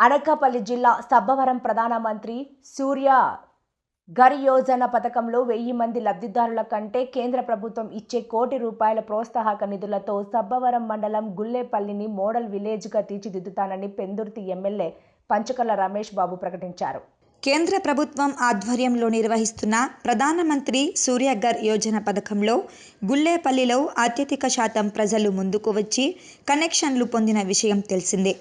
అనకాపల్లి జిల్లా సబ్బవరం ప్రధానమంత్రి సూర్య గరి యోజన పథకంలో వెయ్యి మంది లబ్ధిదారుల కంటే కేంద్ర ప్రభుత్వం ఇచ్చే కోటి రూపాయల ప్రోత్సాహక నిధులతో సబ్బవరం మండలం గుల్లేపల్లిని మోడల్ విలేజ్గా తీర్చిదిద్దుతానని పెందుర్తి ఎమ్మెల్యే పంచకల రమేష్ బాబు ప్రకటించారు. కేంద్ర ప్రభుత్వం ఆధ్వర్యంలో నిర్వహిస్తున్న ప్రధానమంత్రి సూర్యఘర్ యోజన పథకంలో గుల్లేపల్లిలో అత్యధిక శాతం ప్రజలు ముందుకు వచ్చి కనెక్షన్లు పొందిన విషయం తెలిసిందే.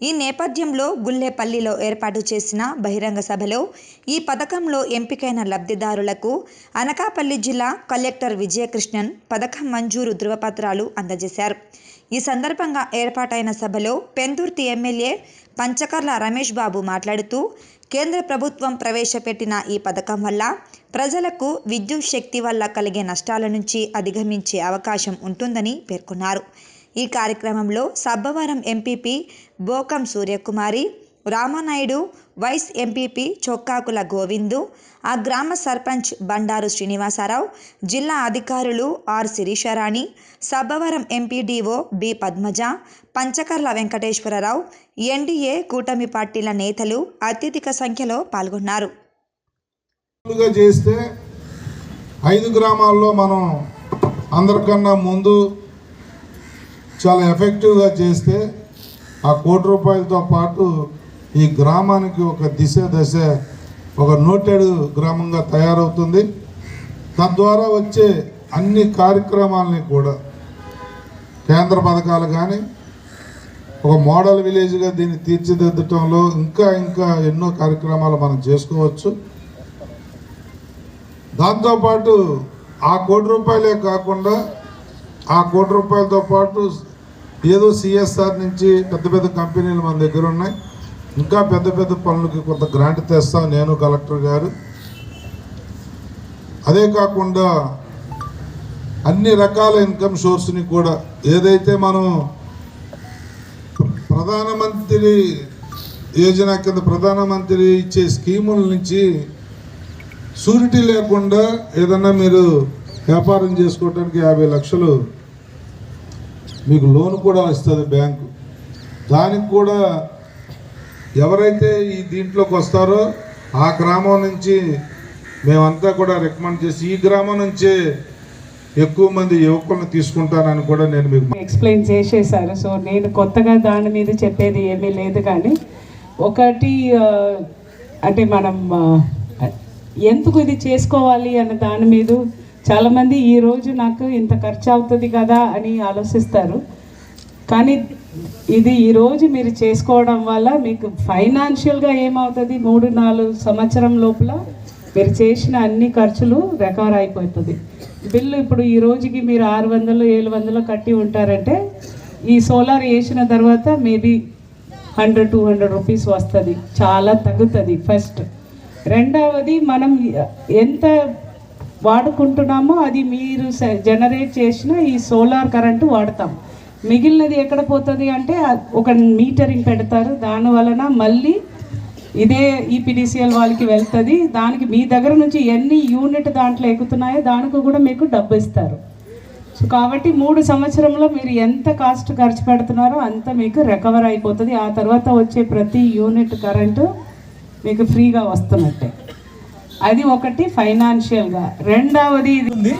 ఈ నేపథ్యంలో గుల్లేపల్లిలో ఏర్పాటు చేసిన బహిరంగ సభలో ఈ పథకంలో ఎంపికైన లబ్ధిదారులకు అనకాపల్లి జిల్లా కలెక్టర్ విజయకృష్ణన్ పథకం మంజూరు ధృవపత్రాలు అందజేశారు. ఈ సందర్భంగా ఏర్పాటైన సభలో పెందుర్తి ఎమ్మెల్యే పంచకర్ల రమేష్ బాబు మాట్లాడుతూ కేంద్ర ప్రభుత్వం ప్రవేశపెట్టిన ఈ పథకం వల్ల ప్రజలకు విద్యుత్ శక్తి వల్ల కలిగే నష్టాల నుంచి అధిగమించే అవకాశం ఉంటుందని పేర్కొన్నారు. ఈ కార్యక్రమంలో Sabbavaram MPP Bokam Suryakumari Ramanaidu vice MPP Chokkakula Govindu ఆ గ్రామ సర్పంచ్ బండారు శ్రీనివాసరావు జిల్లా అధికారులు R Sirisharani Sabbavaram MPDO B Padmaja Panchakarla Venkateswararao NDA కూటమి పార్టీల నేతలు అత్యధిక సంఖ్యలో పాల్గొన్నారు. చేస్తే ఐదు గ్రామాల్లో మనం అందరికన్నా ముందు చాలా ఎఫెక్టివ్గా చేస్తే ఆ కోటి రూపాయలతో పాటు ఈ గ్రామానికి ఒక దిశ దశ ఒక నోటెడ్ గ్రామంగా తయారవుతుంది. తద్వారా వచ్చే అన్ని కార్యక్రమాలని కూడా కేంద్ర పథకాలు కానీ ఒక మోడల్ విలేజ్గా దీన్ని తీర్చిదిద్దటంలో ఇంకా ఇంకా ఎన్నో కార్యక్రమాలు మనం చేసుకోవచ్చు. దాంతోపాటు ఆ కోటి రూపాయలే కాకుండా ఆ కోటి రూపాయలతో పాటు ఏదో సిఎస్ఆర్ నుంచి పెద్ద పెద్ద కంపెనీలు మన దగ్గర ఉన్నాయి. ఇంకా పెద్ద పెద్ద పనులకి కొంత గ్రాంట్ తెస్తాం నేను కలెక్టర్ గారు. అదే కాకుండా అన్ని రకాల ఇన్కమ్ సోర్స్ని కూడా ఏదైతే మనం ప్రధానమంత్రి యోజన కింద ప్రధానమంత్రి ఇచ్చే స్కీముల నుంచి షూరిటీ లేకుండా ఏదన్నా మీరు వ్యాపారం చేసుకోవడానికి యాభై లక్షలు మీకు లోన్ కూడా ఇస్తుంది బ్యాంకు. దానికి కూడా ఎవరైతే ఈ దీంట్లోకి వస్తారో ఆ గ్రామం నుంచి మేమంతా కూడా రికమెండ్ చేసి ఈ గ్రామం నుంచే ఎక్కువ మంది యువకులను తీసుకుంటానని కూడా నేను మీకు ఎక్స్ప్లెయిన్ చేసేసారు. సో నేను కొత్తగా దాని మీద చెప్పేది ఏమీ లేదు కానీ ఒకటి అంటే మనం ఎందుకు ఇది చేసుకోవాలి అన్న దాని మీద చాలామంది ఈరోజు నాకు ఇంత ఖర్చు అవుతుంది కదా అని ఆలోచిస్తారు. కానీ ఇది ఈరోజు మీరు చేసుకోవడం వల్ల మీకు ఫైనాన్షియల్గా ఏమవుతుంది? మూడు నాలుగు సంవత్సరం లోపల మీరు చేసిన అన్ని ఖర్చులు రికవర్ అయిపోతుంది. బిల్లు ఇప్పుడు ఈ రోజుకి మీరు ఆరు వందలు ఏడు వందలు కట్టి ఉంటారంటే ఈ సోలార్ వేసిన తర్వాత maybe hundred two hundred rupees వస్తుంది. చాలా తగ్గుతుంది ఫస్ట్. రెండవది మనం ఎంత వాడుకుంటున్నామో అది మీరు జనరేట్ చేసిన ఈ సోలార్ కరెంటు వాడతాం. మిగిలినది ఎక్కడ పోతుంది అంటే ఒక మీటరింగ్ పెడతారు. దాని వలన మళ్ళీ ఇదే ఈపీడీసీఎల్ వాళ్ళకి వెళ్తుంది. దానికి మీ దగ్గర నుంచి ఎన్ని యూనిట్ దాంట్లో ఎక్కుతున్నాయో దానికి కూడా మీకు డబ్బు ఇస్తారు. సో కాబట్టి మూడు సంవత్సరంలో మీరు ఎంత కాస్ట్ ఖర్చు పెడుతున్నారో అంత మీకు రికవర్ అయిపోతుంది. ఆ తర్వాత వచ్చే ప్రతి యూనిట్ కరెంటు మీకు ఫ్రీగా వస్తున్నట్టే. అది ఒకటి ఫైనాన్షియల్గా. రెండవది ఇది ఉంది.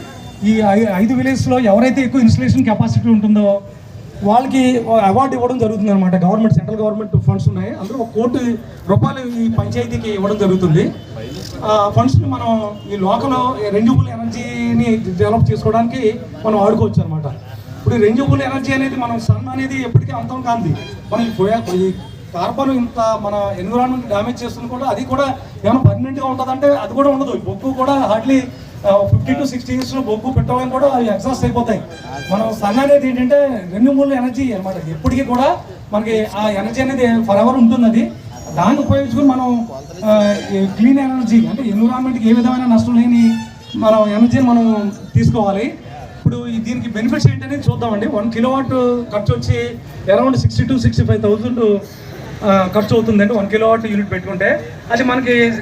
ఈ ఐదు ఐదు విలేజ్లో ఎవరైతే ఎక్కువ ఇన్స్టలేషన్ కెపాసిటీ ఉంటుందో వాళ్ళకి అవార్డు ఇవ్వడం జరుగుతుంది అనమాట గవర్నమెంట్ సెంట్రల్ గవర్నమెంట్ ఫండ్స్ ఉన్నాయి. అందులో ఒక కోటి రూపాయలు ఈ పంచాయతీకి ఇవ్వడం జరుగుతుంది. ఆ ఫండ్స్ని మనం ఈ లోకల్ రెన్యూబుల్ ఎనర్జీని డెవలప్ చేసుకోవడానికి మనం ఆడుకోవచ్చు అనమాట ఇప్పుడు రెన్యూబుల్ ఎనర్జీ అనేది మనం సన్ అనేది ఎప్పటికీ అంతం కాంది. మనం ఈ కార్బన్ ఇంత మన ఎన్విరాన్మెంట్ డ్యామేజ్ చేస్తుంది కూడా అది కూడా ఏమైనా పర్మనెంట్గా ఉంటుందంటే అది కూడా ఉండదు. బొగ్గు కూడా హార్డ్లీ ఫిఫ్టీ టు సిక్స్టీ ఇయర్స్లో బొగ్గు పెట్టడం కూడా అవి ఎగ్జాస్ట్ అయిపోతాయి. మనం సన్ అనేది ఏంటంటే రెన్యూబుల్ ఎనర్జీ అనమాట ఎప్పటికీ కూడా మనకి ఆ ఎనర్జీ అనేది ఫర్ ఎవర్ ఉంటుంది అది. దాన్ని ఉపయోగించుకుని మనం క్లీన్ ఎనర్జీ అంటే ఎన్విరాన్మెంట్కి ఏ విధమైన నష్టం లేని మనం ఎనర్జీని మనం తీసుకోవాలి. ఇప్పుడు దీనికి బెనిఫిట్స్ ఏంటనేది చూద్దామండి. వన్ కిలోవాట్ ఖర్చు వచ్చి around sixty to sixty five thousand ఖర్చు అవుతుందండి వన్ కిలో వాట్ యూనిట్ పెట్టుకుంటే అది మనకి